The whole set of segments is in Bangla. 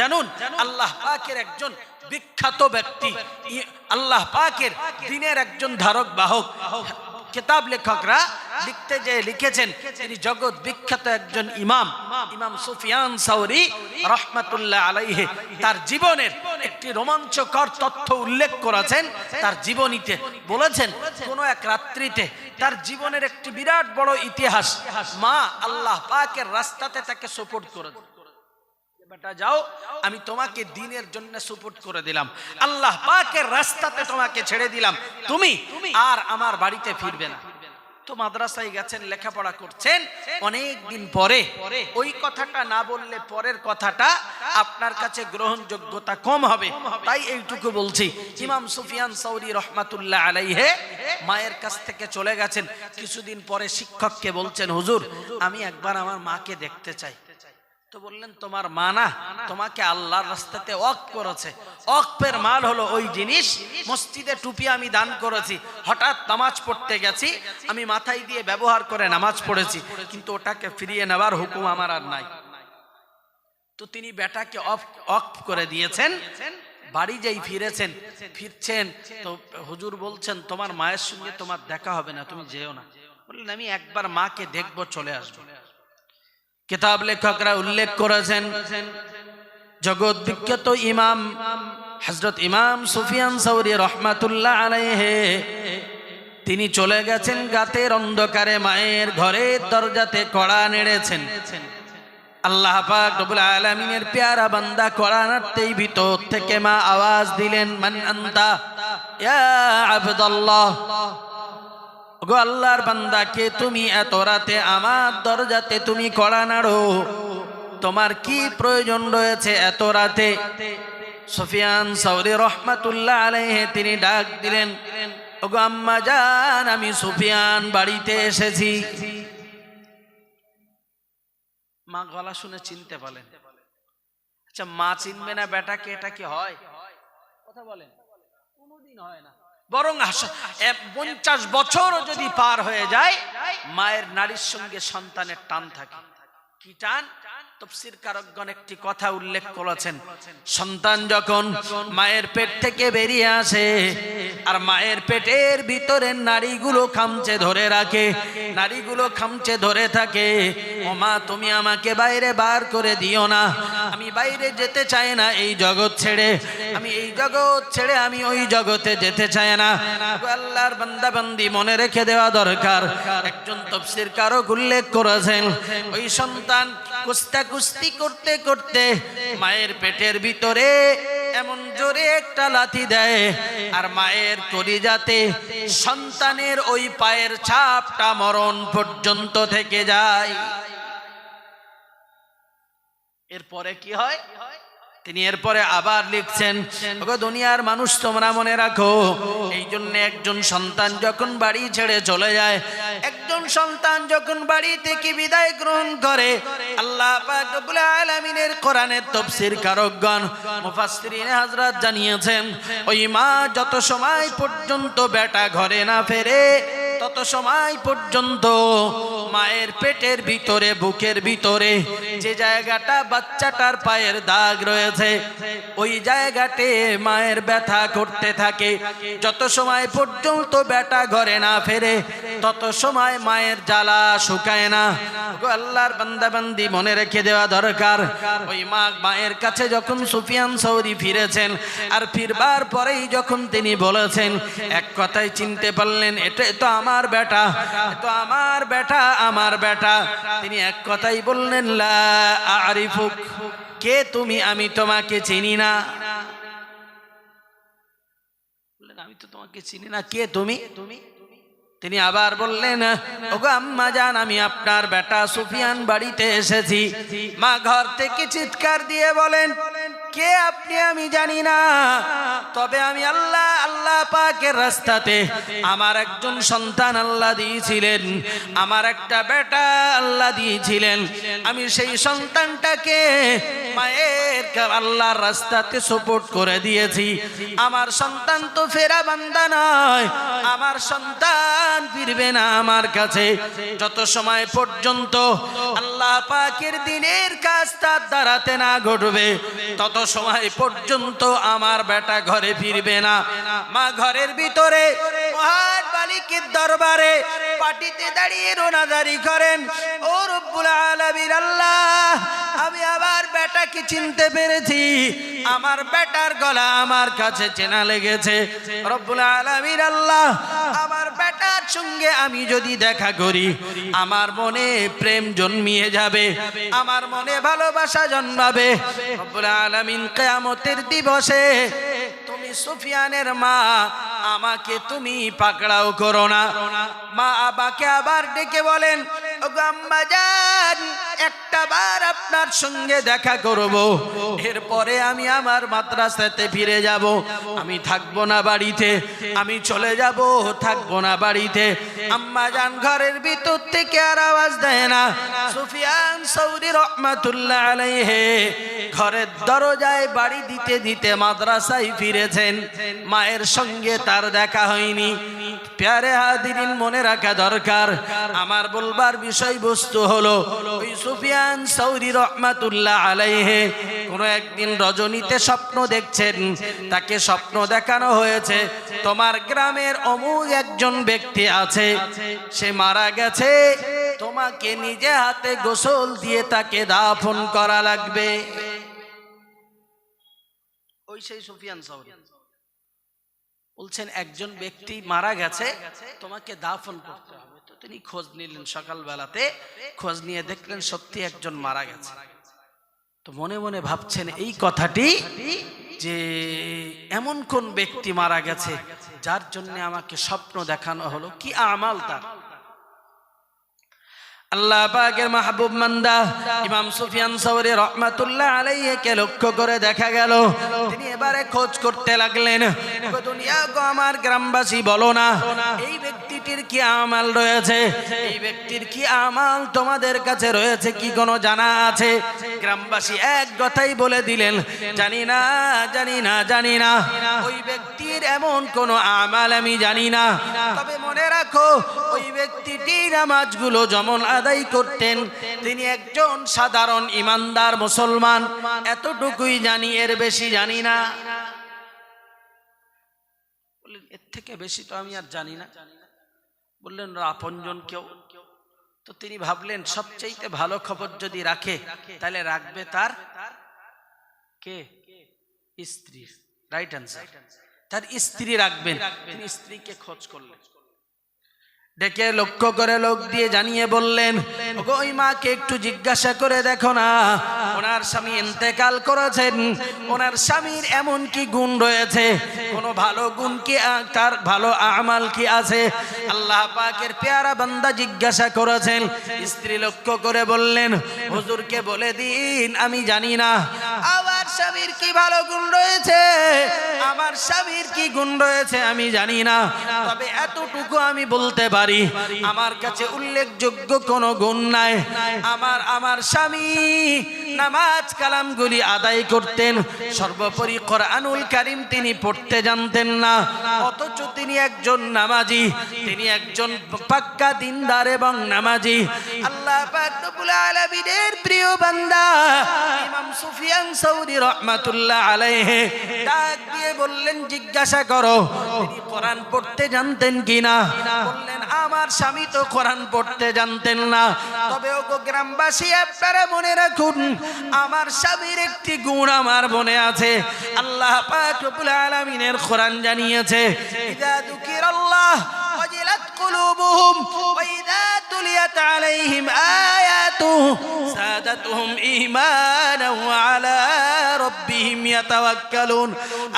জানুন, আল্লাহ পাকের একজন বিখ্যাত ব্যক্তি আল্লাহ পাকের দিনের একজন ধারক, বাহক, কিতাব লেখকরা লিখতে যে লিখেছেন, তিনি জগৎ বিখ্যাত একজন ইমাম ইমাম সুফিয়ান সাউরি রহমাতুল্লাহ আলাইহে, তার জীবনের একটি রোমাঞ্চকর তথ্য উল্লেখ করেছেন, তার জীবনীতে বলেছেন, কোন এক রাত্রিতে তার জীবনের একটি বিরাট বড় ইতিহাস, মা আল্লাহ পাকের রাস্তাতে তাকে সাপোর্ট করে দেন। বেটা, যাও, আমি তোমাকে দিনের জন্য সুপুট করে দিলাম। আল্লাহ পাকের রাস্তাতে তোমাকে ছেড়ে দিলাম। তুমি আর আমার বাড়িতে ফিরবে না। তো মাদ্রাসায় গেছেন, লেখাপড়া করছেন, অনেক দিন পরে ওই কথাটা না বললে পরের কথাটা আপনার কাছে গ্রহণযোগ্যতা কম হবে। তাই এইটুকু বলছি। ইমাম সুফিয়ান সৌরি রহমাতুল্লাহ আলাইহে মায়ের কাছ থেকে চলে গেছেন। কিছুদিন পরে শিক্ষককে বলছেন, হুজুর, আমি একবার আমার মাকে দেখতে চাই। তো বললেন, তোমার মা না, তোমাকে আল্লাহর রাস্তাতে অক করেছে। অকপের মাল হলো ওই জিনিস, মসজিদে টুপি আমি দান করেছি। হঠাৎ নামাজ পড়তে গেছি, আমি মাথায় দিয়ে ব্যবহার করে নামাজ পড়েছি, কিন্তু ওটাকে ফিরিয়ে নেওয়ার হুকুম আমার আর নাই। তো তিনি বেটাকে অফ অফ করে দিয়েছেন, বাড়ি যেই ফিরেছেন, ফিরছেন, তো হুজুর বলছেন, তোমার মায়ের সঙ্গে তোমার দেখা হবে না, তুমি যেও না। বললেন, আমি একবার মাকে দেখব, চলে আসব। কিতাব লেখকরা উল্লেখ করেছেন, জগৎ বিখ্যাত ইমাম হজরত ইমাম সুফিয়ান সৌরি রহমাতুল্লাহ আলাইহে, তিনি চলে গেছেন গাতের অন্ধকারে, মায়ের ঘরের দরজাতে কড়া নেড়েছেন। আল্লাহ পাক রব্বুল আলামিনের পেয়ারা বান্দা কড়া নাড়তেই ভিতর থেকে মা আওয়াজ দিলেন, মান আনতা ইয়া আবদাল্লাহ? গো আল্লাহর বান্দাকে তুমি এত রাতে আমার দরজাতে তুমি কড়া নাড়ো। তোমার কি প্রয়োজন রয়েছে এত রাতে? সুফিয়ান সৌরি রহমাতুল্লাহ আলাইহে তিনি ডাক দিলেন, ওগো আম্মা জান, আমি সুফিয়ান বাড়িতে এসেছি। মা গলা শুনে চিনতে পারলেন। আচ্ছা মা চিনবে না, বেটাকে এটা কি হয়? কথা বলেন। কোনোদিন হয় না। বরং পঞ্চাশ বছর যদি পার হয়ে যায়, মায়ের নারীর সঙ্গে সন্তানের টান থাকে। কি টান? একটি কথা উল্লেখ করেছেন। সন্তান যখন মায়ের পেট থেকে বেরিয়ে আসে আর মায়ের পেটের ভিতরের নারীগুলো খামচে ধরে রাখে, নারীগুলো খামচে ধরে থাকে ও মা তুমি আমাকে বাইরে বার করে দিও না। আমি বাইরে যেতে চাই না এই জগৎ ছেড়ে। আমি এই জগৎ ছেড়ে আমি ওই জগতে যেতে চাই না। আল্লাহর বান্দা বান্দি মনে রেখে দেওয়া দরকার। একজন তফসির কারক উল্লেখ করেছেন, ওই সন্তান কুস্তা কুস্তি করতে করতে মায়ের পেটের ভিতরে এমন জোরে একটা লাথি দেয়, আর মায়ের কলিজাতে সন্তানের ওই পায়ের ছাপটা মরণ পর্যন্ত থেকে যায়। এরপরে কি হয়? তিনি এরপরে আবার লিখছেন দুনিয়ার মানুষ, তোমরা মনে রাখো এই জন্য একজন সন্তান যখন বাড়ি ছেড়ে চলে যায়, একজন সন্তান যখন বাড়ি থেকে বিদায় গ্রহণ করে, আল্লাহ রব্বুল কোরআনের তফসির কারকগণ, মুফাসসিরিন হযরত জানিয়েছেন, ওই মা যত সময় পর্যন্ত বেটা ঘরে না ফেরে তত সময় পর্যন্ত মায়ের পেটের ভিতরে, বুকের ভিতরে যে জায়গাটা বাচ্চাটার পায়ের দাগ রয়েছে, ওই জায়গাতে মায়ের ব্যথা করতে থাকে। যত সময় পর্যন্ত বেটা ঘরে না ফেরে, তত সময় মায়ের জ্বালা শুকায় না। আল্লাহর বান্দাবান্দি মনে রেখে দেওয়া দরকার। ওই মা মায়ের কাছে যখন সুফিয়ান সৌরি ফিরেছেন, আর ফিরবার পরেই যখন তিনি বলেছেন, এক কথায় চিনতে পারলেন এটা তো আমার বেটা, তো আমার বেটা আমার বেটা। তিনি এক কথাই বললেন আরিফুক, কে তুমি? আমি তোমাকে চিনি না। তিনি আবার বললেন, ওগো আমি আপনার বেটা সুফিয়ান বাড়িতে এসেছি। মা ঘর থেকে চিৎকার দিয়ে বলেন কে আপনি আমি জানি না। তবে আমি আল্লাহ আল্লাহ পাকের রাস্তাতে আমার একজন সন্তান আল্লাহ দিয়েছিলেন। আমার একটা বেটা আল্লাহ দিয়েছিলেন। আমি সেই সন্তানটাকে মায়ের আল্লাহর রাস্তাতে সাপোর্ট করে দিয়েছি। আমার সন্তান তো ফেরা বান্দা নয়। আমার সন্তান ফিরবে না আমার কাছে। যত সময় পর্যন্ত আল্লাহ পাকের দিনের কাজ তার দাঁড়াতে না ঘটবে, তত সময় পর্যন্ত আমার বেটা ঘরে ফিরবে না। মা ঘরের ভিতরে মহান মালিকের দরবারে পাটিতে দাঁড়িয়ে রোনাদারি করেন। ও রব্বুল আলামিন আল্লাহ, আমি আবার বেটাকে চিনতে পেরেছি। আমার বেটার গলা আমার কাছে চেনা লেগেছে। রব্বুল আলামিন আল্লাহ, আমার বেটার সঙ্গে আমি যদি দেখা করি, আমার মনে প্রেম জন্মিয়ে যাবে, আমার মনে ভালোবাসা জন্মাবে। রব্বুল আলামিন কিয়ামতের দিবসে তুমি সুফিয়ানের মা আমাকে তুমি পাকড়াও করো না। মা আবাকে আবার ডেকে বলেন যান একটা বার আপনার সঙ্গে দেখা করব। এরপরে আমি আমার মাদ্রাসাতে ফিরে যাব। আমি থাকব না বাড়িতে, আমি চলে যাব, থাকব না বাড়িতে। আম্মা যান ঘরের ভিতর থেকে আর আওয়াজ দেয় না। সুফিয়ান সৌরি রহমাতুল্লাহ আলাইহে, ঘরের দরজায় বাড়ি দিতে দিতে মাদ্রাসায় ফিরেছেন। মায়ের সঙ্গে তার দেখা হয়নি। প্যারে হাদিরিন মনে রাখা দরকার। আমার বলবার বিষয়বস্তু হলো, ওই সুফিয়ান সৌরি রহমাতুল্লাহ আলাইহে কোনো একদিন রজনীতে স্বপ্ন দেখছেন, তাকে স্বপ্ন দেখানো হয়েছে। তোমার গ্রামের অমুক একজন ব্যক্তি আছে, সে মারা গেছে। তোমাকে নিজে হাতে গোসল দিয়ে তাকে দাফন করা লাগবে। ওই সেই সুফিয়ান সৌরি। বলছেন, একজন ব্যক্তি মারা গেছে, তোমাকে দাফন করতে হবে। তো তিনি খোঁজ নিলেন সকালবেলাতে, খোঁজ নিয়ে দেখলেন সত্যি একজন মারা গেছে। তো মনে মনে ভাবছেন, এই কথাটি যে এমন কোন ব্যক্তি মারা গেছে, যার জন্য আমাকে স্বপ্ন দেখানো হলো, কি আমাল তার? আল্লাহ পাকের মাহবুব মান্দা ইমাম সুফিয়ান সৌরি রহমাতুল্লাহ আলাইহিকে লক্ষ্য করে দেখা গেল। তিনি এবারে খোঁজ করতে লাগলেন। দুনিয়া, গো আমার গ্রামবাসী, বলো না, এই ব্যক্তিটির কি আমাল রয়েছে? এই ব্যক্তির কি আমাল তোমাদের কাছে রয়েছে কি কোনো জানা আছে? গ্রামবাসী এক কথাই বলে দিলেন, জানি না জানি না জানি না। ওই ব্যক্তির এমন কোনো আমাল আমি জানি না। তবে মনে রাখো, ওই ব্যক্তিটি নামাজগুলো যেমন আদায় করতেন, তিনি একজন সাধারণ ইমানদার মুসলমান। এতটুকুই জানি, এর বেশি জানি না। বললেন, এর থেকে বেশি তো আমি আর জানি না। বললেন আপনজন কেউ? তো তিনি ভাবলেন সবচেয়ে ভালো খবর যদি রাখে, তাহলে রাখবে তার কে? স্ত্রী। রাইট অ্যান্সার তার স্ত্রী রাখবেন। তিনি স্ত্রীকে খোঁজ করলেন। ডেকে লক্ষ্য করে লোক দিয়ে জানিয়ে বললেন ওই মাকে একটু জিজ্ঞাসা করে দেখো না। ওনার স্বামী ইন্তেকাল করেছেন। ওনার স্বামীর এমন কি গুণ রয়েছে? কোনো ভালো গুণ কি তার ভালো আমাল কি আছে? আল্লাহ পাকের পেয়ারা বান্দা জিজ্ঞাসা করেছেন। স্ত্রী লক্ষ্য করে বললেন, হুজুরকে বলে দিন, আমি জানি না। স্বামীর কি ভালো গুণ রয়েছে? আমার স্বামীর কি গুণ রয়েছে আমি জানি না। তবে এতটুকু আমি বলতে পারি, আমার কাছে উল্লেখযোগ্য কোনো গুণ নাই। আমার আমার স্বামী নামাজ কালামগুলি আদায় করতেন। সর্বোপরি কোরআনুল কারিম তিনি পড়তে জানতেন না। অথচ তিনি একজন নামাজি, তিনি একজন পাক্কা দিনদার এবং নামাজি। আল্লাহ পাক রব্বুল প্রিয় বান্দা, ইমাম সুফিয়ান সৌরি রহমাতুল্লাহ আলাইহি, ডাক দিয়ে বললেন, জিজ্ঞাসা করো, তিনি কোরআন পড়তে জানতেন কিনা? বললেন আমার স্বামী তো কোরআন পড়তে জানতেন না। তবে ওগো গ্রামবাসী, আপনারা মনে রাখুন, আমার স্বামীর একটি গুণ আমার মনে আছে। আল্লাহ পাক রব্বুল আলামিনের কোরআন জানিয়েছে ইযা যুকিরাল্লাহ ওয়াজিলাত কুলুবুহুম ওয়া ইযা তুলিয়াত আলাইহিম আয়াতু ঈমানান ওয়া আলা রাব্বিহিম ইয়াতাওয়াক্কালুন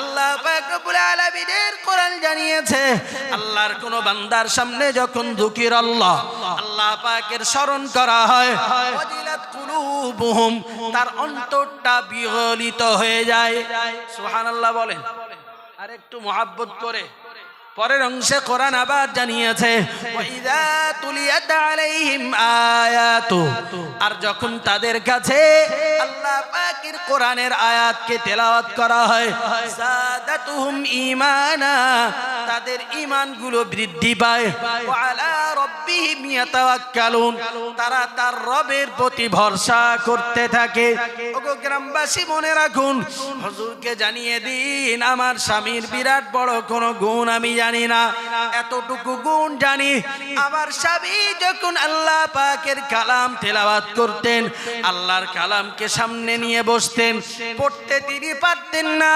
আল্লাহ রব্বুল আলামিনের কোরআন জানিয়েছে, আল্লাহর কোন বান্দার সামনে যখন যুকির আল্লাহ আল্লাহ পাকের স্মরণ করা হয়, ওয়াজিলাত কুলুবুহুম, তার অন্তরটা বিগলিত হয়ে যায়। সুবহানাল্লাহ বলেন। আর একটু মহাব্বত করে। পরের অংশে কোরআন আবার জানিয়েছে আর যখন তাদের কাছে কোরআনের আয়াতকে তেলাওয়াত করা হয় জাদাতুহুম ঈমানা। তাদের ঈমানগুলো বৃদ্ধি পায় আলা রাব্বিহিম তারা তার রবের প্রতি ভরসা করতে থাকে। ওগো গ্রামবাসী, মনে রাখুন, হুজুরকে জানিয়ে দিন, আমার স্বামীর বিরাট বড় কোন গুণ আমি জানি না এতটুকু গুণ জানি। আমার স্বামী যখন আল্লাহ পাকের কালাম তেলাওয়াত করতেন, আল্লাহর কালামকে সামনে নিয়ে বসতেন, পড়তে তিনি পারতেন না,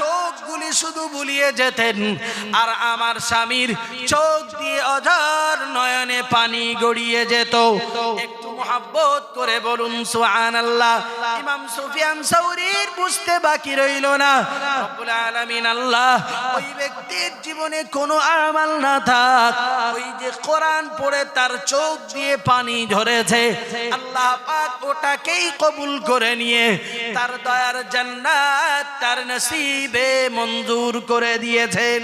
চোখগুলি শুধু বুলিয়ে যেতেন। আর আমার স্বামীর চোখ দিয়ে অঝর নয়নে পানি গড়িয়ে যেত। একটু মহাব্বত করে বলুন সুহান আল্লাহ ইমাম সুফিয়ান সৌরির বুঝতে বাকি রইল না। রব্বুল আল্লাহ, ওই ব্যক্তির জীবনে কোনো আমাল না থাক। ওই যে কোরআন পড়ে তার চোখ দিয়ে পানি ঝরেছে। আল্লাহ পাক ওটাকেই কবুল করে নিয়ে তার দয়ার জান্নাত তার নসিবে মঞ্জুর করে দিয়েছেন।